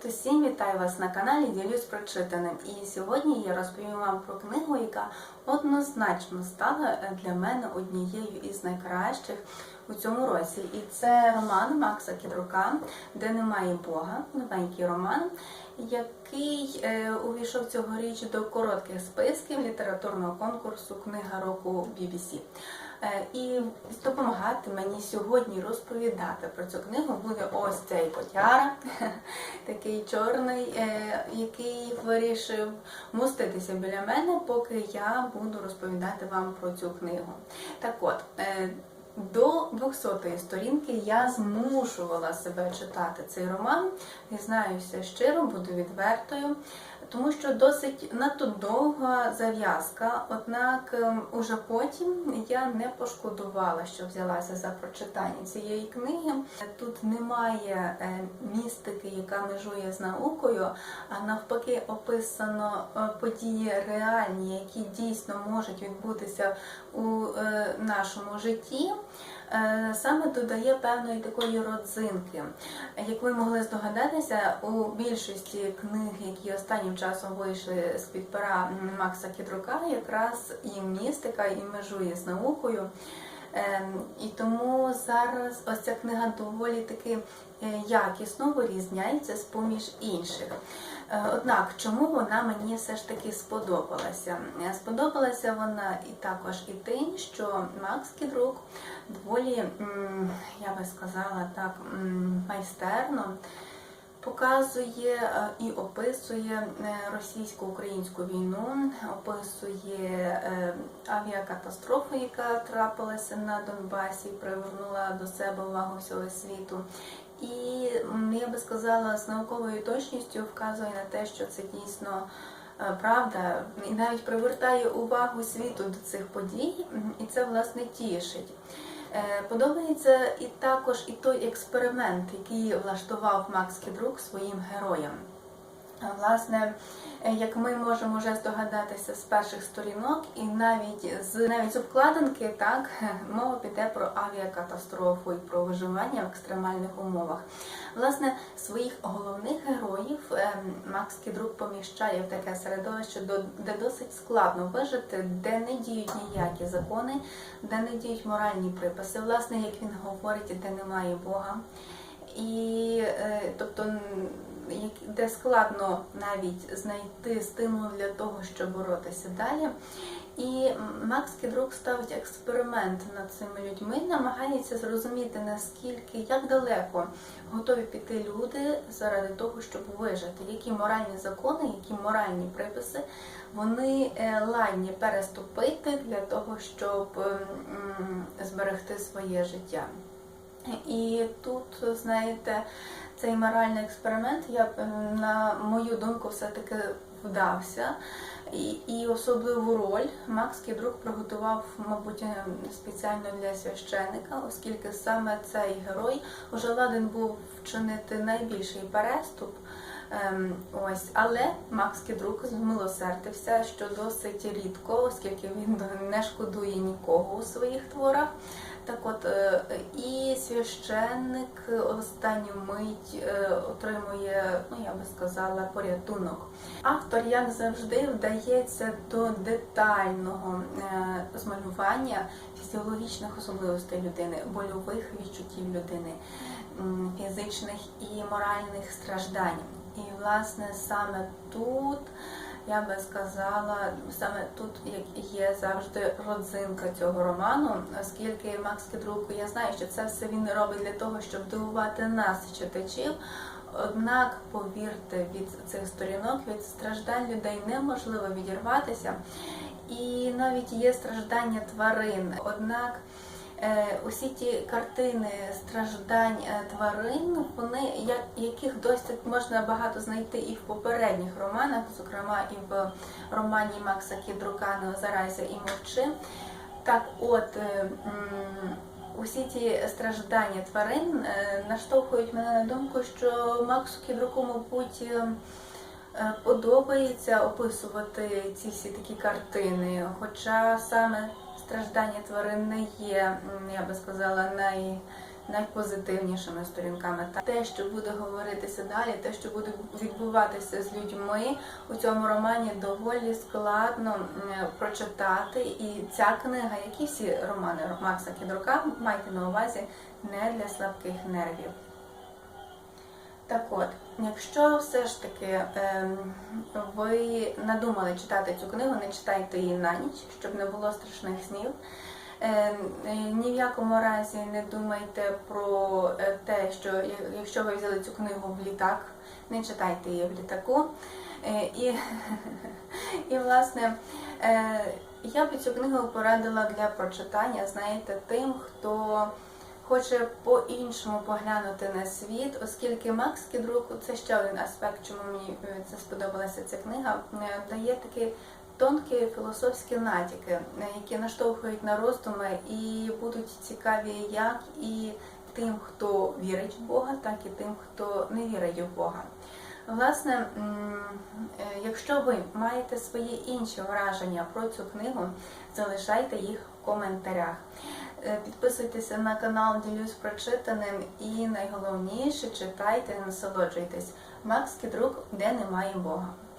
Привіт усім! Вітаю вас на каналі Ділюсь прочитаним. І сьогодні я розповім вам про книгу, яка однозначно стала для мене однією із найкращих у цьому році. І це роман Макса Кідрука, де немає Бога, новенький роман, який е, увійшов цьогоріч до коротких списків літературного конкурсу Книга року BBC. Е, І допомагати мені сьогодні розповідати про цю книгу буде ось цей котяра, такий чорний, е, який вирішив муститися біля мене, поки я буду розповідати вам про цю книгу. Так от. До 200-ї сторінки я змушувала себе читати цей роман. Дізнаюся щиро, буду відвертою, тому що досить надто довга зав'язка. Однак ем, уже потім я не пошкодувала, що взялася за прочитання цієї книги. Тут немає е, містики, яка межує з наукою, а навпаки, описано е, події реальні, які дійсно можуть відбутися у е, нашому житті. Е, Саме додає певної такої родзинки. Як ви могли здогадатися, у більшості книг, які останнім часом вийшли з під пера Макса Кідрука, якраз і містика, і межує з наукою. Ем, І тому зараз ось ця книга доволі таки е, якісно вирізняється з поміж інших. Е, Однак, чому вона мені все ж таки сподобалася? Е, Сподобалася вона і також і тим, що Макс Кідрук доволі, я би сказала так, майстерно показує е, і описує е, російсько-українську війну, описує е, авіакатастрофу, яка трапилася на Донбасі, привернула до себе увагу всього світу. І я би сказала, з науковою точністю вказує на те, що це дійсно правда, і навіть привертає увагу світу до цих подій, і це власне тішить. Е, Подобається і також і той експеримент, який влаштував Макс Кідрук своїм героям. Власне, е, як ми можемо вже здогадатися з перших сторінок, і навіть з навіть з обкладинки, так мова піде про авіакатастрофу і про виживання в екстремальних умовах. Власне, своїх головних героїв е, Макс Кідрук поміщає в таке середовище, до- де досить складно вижити, де не діють ніякі закони, де не діють моральні приписи. Власне, як він говорить, де немає Бога. І е, тобто, де складно навіть знайти стимул для того, щоб боротися далі. І Макс Кідрук ставить експеримент над цими людьми, намагається зрозуміти, наскільки як далеко готові піти люди заради того, щоб вижити, які моральні закони, які моральні приписи вони е, ладні переступити для того, щоб зберегти своє життя. І тут, знаєте, цей моральний експеримент, я ем, на мою думку, все-таки вдався. І, і особливу роль Макс Кідрук приготував, мабуть, ем, спеціально для священика, оскільки саме цей герой уже ладен був вчинити найбільший переступ. Ем, ось, але Макс Кідрук змилосердився, що досить рідко, оскільки він не шкодує нікого у своїх творах. Так от, е, і священник останню мить е, отримує, ну я би сказала, порятунок. Автор, як завжди, вдається до детального е, змалювання фізіологічних особливостей людини, больових відчуттів людини, фізичних і моральних страждань. І, власне, саме тут я би сказала, саме тут є завжди родзинка цього роману, оскільки Макс Кідрук, я знаю, що це все він робить для того, щоб дивувати нас, читачів. Однак, повірте, від цих сторінок, від страждань людей неможливо відірватися. І навіть є страждання тварин. Однак усі ті картини страждань е, тварин, вони яких досить можна багато знайти і в попередніх романах, зокрема і в романі Макса Кідрука «Не озирайся і мовчи. Так, от е, усі ці страждання тварин е, наштовхують мене на думку, що Максу Кідруку, мабуть, е, е, подобається описувати ці всі такі картини, хоча саме страждання тварин не є, я би сказала, найпозитивнішими сторінками. Та те, що буде говоритися далі, те, що буде відбуватися з людьми у цьому романі, доволі складно прочитати. І ця книга, як і всі романи Макса Кідрука, майте на увазі не для слабких нервів. Так от, якщо все ж таки ем, ви надумали читати цю книгу, не читайте її на ніч, щоб не було страшних снів. Ем, е, ні в якому разі не думайте про е, те, що якщо ви взяли цю книгу в літак, не читайте її в літаку. Е, І, і власне, е, я б цю книгу порадила для прочитання, знаєте, тим, хто хоче по-іншому поглянути на світ, оскільки Макс Кідрук, це ще один аспект, чому мені е, це сподобалася ця книга, е, дає такі тонкі філософські натяки, е, які наштовхують на роздуми і будуть цікаві як і тим, хто вірить в Бога, так і тим, хто не вірить в Бога. Власне, е, якщо ви маєте свої інші враження про цю книгу, залишайте їх в коментарях. Е, Підписуйтеся на канал, ділюсь прочитаним і найголовніше читайте, насолоджуйтесь. Макс Кідрук, де немає Бога.